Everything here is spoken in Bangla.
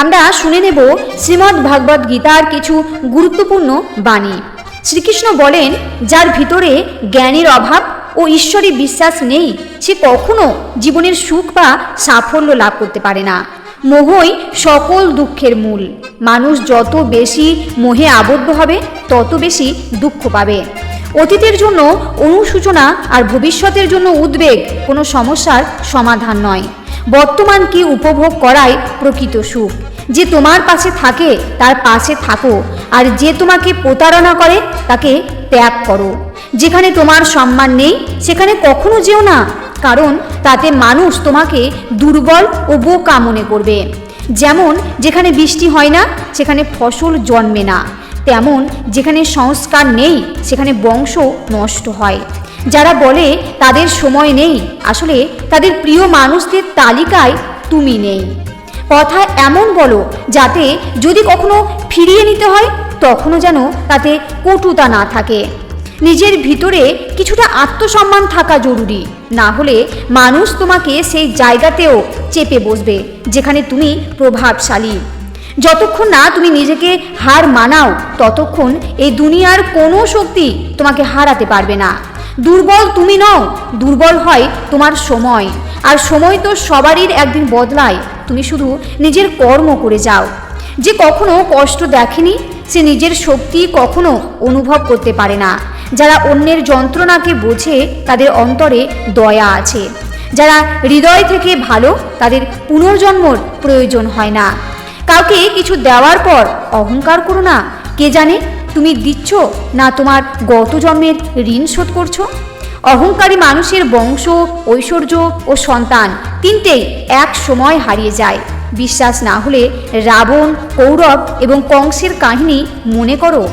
আমরা শুনে নেব শ্রীমদ্ ভাগবত গীতার কিছু গুরুত্বপূর্ণ বাণী। শ্রীকৃষ্ণ বলেন, যার ভিতরে জ্ঞানের অভাব ও ঈশ্বরে বিশ্বাস নেই, সে কখনো জীবনের সুখ বা সাফল্য লাভ করতে পারে না। মোহই সকল দুঃখের মূল। মানুষ যত বেশি মোহে আবদ্ধ হবে, তত বেশি দুঃখ পাবে। অতীতের জন্য অনুসূচনা আর ভবিষ্যতের জন্য উদ্বেগ কোনো সমস্যার সমাধান নয়। বর্তমান কি উপভোগ করাই প্রকৃত সুখ। যে তোমার পাশে থাকে, তার পাশে থাকো। আর যে তোমাকে প্রতারণা করে, তাকে ত্যাগ করো। যেখানে তোমার সম্মান নেই, সেখানে কখনো যেও না। কারণ তাতে মানুষ তোমাকে দুর্বল ও বোকা মনে করবে। যেমন, যেখানে বৃষ্টি হয় না, সেখানে ফসল জন্মে না। তেমন, যেখানে সংস্কার নেই, সেখানে বংশ নষ্ট হয়। যারা বলে, তাদের সময় নেই, আসলে তাদের প্রিয় মানুষদের তালিকায় তুমি নেই। কথা এমন বলো যাতে যদি কখনো ফিরিয়ে নিতে হয়, তখনও যেন তাতে কটুতা না থাকে। নিজের ভিতরে কিছুটা আত্মসম্মান থাকা জরুরি। না হলে মানুষ তোমাকে সেই জায়গাতেও চেপে বসবে, যেখানে তুমি প্রভাবশালী। যতক্ষণ না তুমি নিজেকে হার মানাও, ততক্ষণ এই দুনিয়ার কোনো শক্তি তোমাকে হারাতে পারবে না। দুর্বল তুমি নও, দুর্বল হয় তোমার সময়। আর সময় তো সবারই একদিন বদলায়। তুমি শুধু নিজের কর্ম করে যাও। যে কখনো কষ্ট দেখেনি, সে নিজের শক্তি কখনো অনুভব করতে পারে না। যারা অন্যের যন্ত্রণাকে বোঝে, তাদের অন্তরে দয়া আছে। যারা হৃদয় থেকে ভালো, তাদের পুনর্জন্মর প্রয়োজন হয় না। কাউকে কিছু দেওয়ার পর অহংকার করো না। কে জানে তুমি দিচ্ছ না তোমার গত জন্মের ঋণ শোধ করছ? অহংকারী মানুষের বংশ, ঐশ্বর্য ও সন্তান তিনটেই এক সময় হারিয়ে যায়। বিশ্বাস না হলে রাবণ, কৌরব এবং কংসের কাহিনী মনে করো।